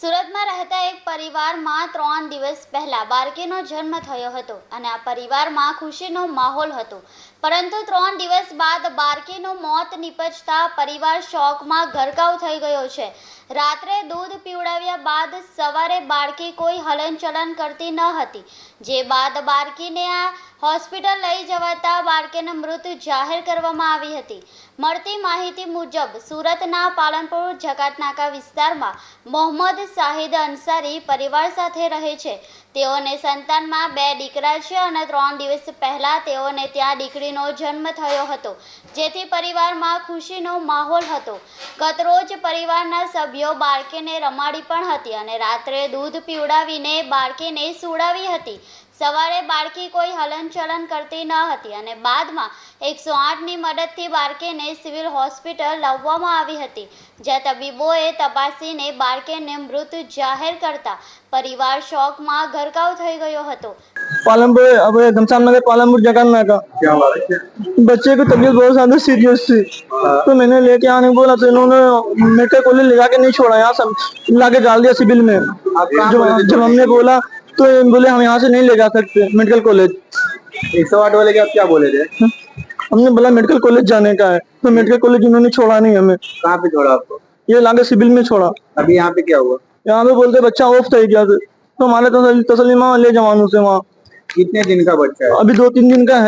સુરતમાં રહેતા એક પરિવારમાં ત્રણ દિવસ પહેલા બાળકીનો જન્મ થયો હતો અને આ પરિવારમાં ખુશીનો માહોલ હતો. પરંતુ ત્રણ દિવસ બાદ બાળકીનું મોત નીપજતા પરિવાર શોકમાં ગરકાવ થઈ ગયો છે. રાત્રે દૂધ પીવડાવ્યા બાદ સવારે બાળકી કોઈ હલનચલન કરતી ન હતી. જે બાદ બાળકીને આ હોસ્પિટલ લઈ જવાતા બાળકીને મૃત જાહેર કરવામાં આવી હતી. મળતી માહિતી મુજબ, સુરતના પાલનપુર, જકાતનાકા વિસ્તારમાં મોહમ્મદ શાહિદ અંસારી પરિવાર સાથે રહે છે. તેઓને સંતાનમાં બે દીકરા છે અને ત્રણ દિવસ પહેલાં તેઓને ત્યાં દીકરીનો જન્મ થયો હતો, જેથી પરિવારમાં ખુશીનો માહોલ હતો. ગતરોજ પરિવારના સભ્યો બાળકીને રમાડી પણ હતી અને રાત્રે દૂધ પીવડાવીને બાળકીને સુડાવી હતી. સવારે બાળકી કોઈ હલનચલન કરતી ન હતી અને બાદમાં એકસો આઠની મદદથી બાળકીને સિવિલ હોસ્પિટલ લાવવામાં આવી હતી જ્યાં તબીબોએ તપાસીને બાળકીને મૃત જાહેર કરતા પરિવાર શોકમાં ગરકાવ થઈ ગયો હતો पालमपुर अब घमसान नगर पालमपुर जगन्ना का क्या हुआ है बच्चे को तबीयत बहुत ज्यादा सीरियस थी तो मैंने लेके आने को बोला तो इन्होंने मेडिकल कॉलेज ले जाके नहीं छोड़ा यहाँ सब लाके डाल दिया सिविल में आप कहाँ जब बोले थे जब हमने बोला तो ये बोले हम यहाँ से नहीं ले जा सकते मेडिकल कॉलेज एक सौ आठ वाले के आप क्या बोले थे? हाँ। हमने बोला मेडिकल कॉलेज जाने का है। तो मेडिकल कॉलेज उन्होंने छोड़ा नहीं हमें। कहाँ पे छोड़ा आपको? ये लागे सिविल में छोड़ा। अभी यहाँ पे क्या हुआ? यहाँ पे बोलते बच्चा ऑफ़ था क्या तो हमारे तसलीमा ले जवानों से वहाँ। कितने दिन का बच्चा है? अभी दो तीन दिन का है।